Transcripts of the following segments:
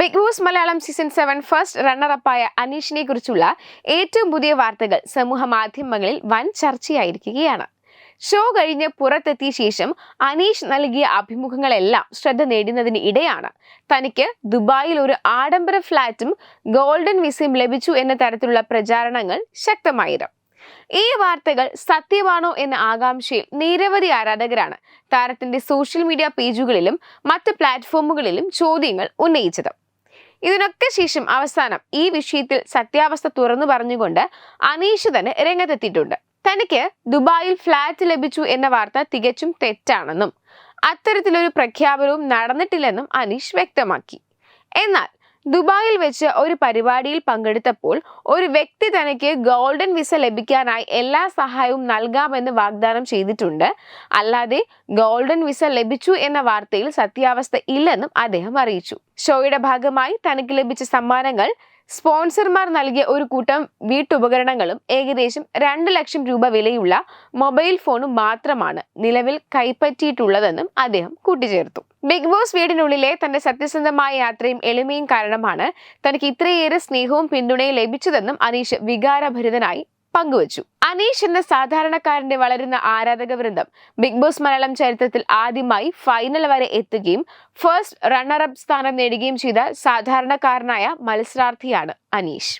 Bigg Boss Malayalam season seven first റണ്ണറപ്പായ അനീഷിനെ കുറിച്ചുള്ള ഏറ്റവും പുതിയ വാർത്തകൾ സമൂഹ മാധ്യമങ്ങളിൽ വൻ ചർച്ചയായിരിക്കുകയാണ്. ഷോ കഴിഞ്ഞ് പുറത്തെത്തിയ ശേഷം അനീഷ് നൽകിയ അഭിമുഖങ്ങളെല്ലാം ശ്രദ്ധ നേടുന്നതിന് ഇടയാണ്. തനിക്ക് ദുബായിൽ ഒരു ആഡംബര ഫ്ളാറ്റും ഗോൾഡൻ വിസയും ലഭിച്ചു എന്ന തരത്തിലുള്ള പ്രചാരണങ്ങൾ ശക്തമായിരുന്നു ഈ വാർത്തകൾ സത്യമാണോ എന്ന ആകാംക്ഷയിൽ നിരവധി ആരാധകരാണ് താരത്തിന്റെ സോഷ്യൽ മീഡിയ പേജുകളിലും മറ്റ് പ്ലാറ്റ്ഫോമുകളിലും ചോദ്യങ്ങൾ ഉന്നയിച്ചത്. ഇതിനൊക്കെ ശേഷം അവസാനം ഈ വിഷയത്തിൽ സത്യാവസ്ഥ തുറന്നു പറഞ്ഞുകൊണ്ട് അനീഷ് തന്നെ രംഗത്തെത്തിയിട്ടുണ്ട്. തനിക്ക് ദുബായിൽ ഫ്ളാറ്റ് ലഭിച്ചു എന്ന വാർത്ത തികച്ചും തെറ്റാണെന്നും അത്തരത്തിലൊരു പ്രഖ്യാപനവും നടന്നിട്ടില്ലെന്നും അനീഷ് വ്യക്തമാക്കി. എന്നാൽ ദുബായിൽ വെച്ച് ഒരു പരിപാടിയിൽ പങ്കെടുത്തപ്പോൾ ഒരു വ്യക്തി തനിക്ക് ഗോൾഡൻ വിസ ലഭിക്കാനായി എല്ലാ സഹായവും നൽകാമെന്ന് വാഗ്ദാനം ചെയ്തിട്ടുണ്ട്. അല്ലാതെ ഗോൾഡൻ വിസ ലഭിച്ചു എന്ന വാർത്തയിൽ സത്യാവസ്ഥ ഇല്ലെന്നും അദ്ദേഹം അറിയിച്ചു. ഷോയുടെ ഭാഗമായി തനിക്ക് ലഭിച്ച സമ്മാനങ്ങൾ സ്പോൺസർമാർ നൽകിയ ഒരു കൂട്ടം വീട്ടുപകരണങ്ങളും ഏകദേശം രണ്ട് ലക്ഷം രൂപ വിലയുള്ള മൊബൈൽ ഫോണും മാത്രമാണ് നിലവിൽ കൈപ്പറ്റിയിട്ടുള്ളതെന്നും അദ്ദേഹം കൂട്ടിച്ചേർത്തു. ബിഗ് ബോസ് വീടിനുള്ളിലെ തന്റെ സത്യസന്ധമായ യാത്രയും എളിമയും കാരണമാണ് തനിക്ക് ഇത്രയേറെ സ്നേഹവും പിന്തുണയും ലഭിച്ചതെന്നും അനീഷ് വികാരഭരിതനായി പങ്കുവച്ചു. അനീഷ് എന്ന സാധാരണക്കാരന്റെ വളരുന്ന ആരാധക വൃന്ദം ബിഗ് ബോസ് മലയാളം ചരിത്രത്തിൽ ആദ്യമായി ഫൈനൽ വരെ എത്തുകയും ഫസ്റ്റ് റണ്ണറപ്പ് സ്ഥാനം നേടുകയും ചെയ്ത സാധാരണക്കാരനായ മത്സരാർത്ഥിയാണ് അനീഷ്.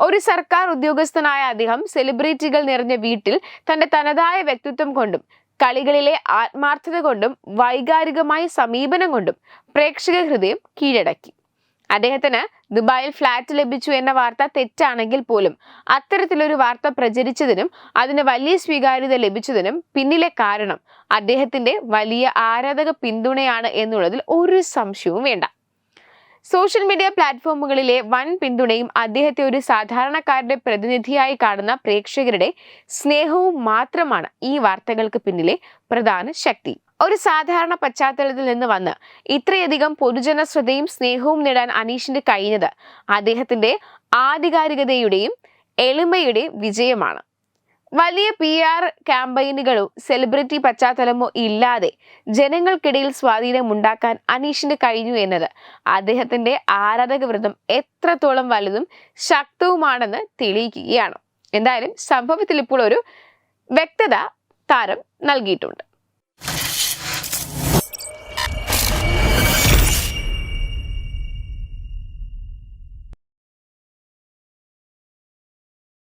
ഒരു സർക്കാർ ഉദ്യോഗസ്ഥനായ അദ്ദേഹം സെലിബ്രിറ്റികൾ നിറഞ്ഞ വീട്ടിൽ തന്റെ തനതായ വ്യക്തിത്വം കൊണ്ടും കളികളിലെ ആത്മാർത്ഥത കൊണ്ടും വൈകാരികമായ സമീപനം കൊണ്ടും പ്രേക്ഷക ഹൃദയം കീഴടക്കി. അദ്ദേഹത്തിന് ദുബായിൽ ഫ്ലാറ്റ് ലഭിച്ചു എന്ന വാർത്ത തെറ്റാണെങ്കിൽ പോലും അത്തരത്തിലൊരു വാർത്ത പ്രചരിച്ചതിനും അതിന് വലിയ സ്വീകാര്യത ലഭിച്ചതിനും പിന്നിലെ കാരണം അദ്ദേഹത്തിന്റെ വലിയ ആരാധക പിന്തുണയാണ് എന്നുള്ളതിൽ ഒരു സംശയവും വേണ്ട. സോഷ്യൽ മീഡിയ പ്ലാറ്റ്ഫോമുകളിലെ വൻ പിന്തുണയും അദ്ദേഹത്തെ ഒരു സാധാരണക്കാരുടെ പ്രതിനിധിയായി കാണുന്ന പ്രേക്ഷകരുടെ സ്നേഹവും മാത്രമാണ് ഈ വാർത്തകൾക്ക് പിന്നിലെ പ്രധാന ശക്തി. ഒരു സാധാരണ പശ്ചാത്തലത്തിൽ നിന്ന് വന്ന് ഇത്രയധികം പൊതുജന ശ്രദ്ധയും സ്നേഹവും നേടാൻ അനീഷിന് കഴിഞ്ഞത് അദ്ദേഹത്തിന്റെ ആധികാരികതയുടെയും എളിമയുടെയും വിജയമാണ്. വലിയ പി ആർ ക്യാമ്പയിനുകളോ സെലിബ്രിറ്റി പശ്ചാത്തലമോ ഇല്ലാതെ ജനങ്ങൾക്കിടയിൽ സ്വാധീനം ഉണ്ടാക്കാൻ അനീഷിന് കഴിഞ്ഞു എന്നത് അദ്ദേഹത്തിന്റെ ആരാധക വൃന്ദം എത്രത്തോളം വലുതും ശക്തവുമാണെന്ന് തെളിയിക്കുകയാണ്. എന്തായാലും സംഭവത്തിൽ ഇപ്പോൾ ഒരു വ്യക്തത താരം നൽകിയിട്ടുണ്ട്.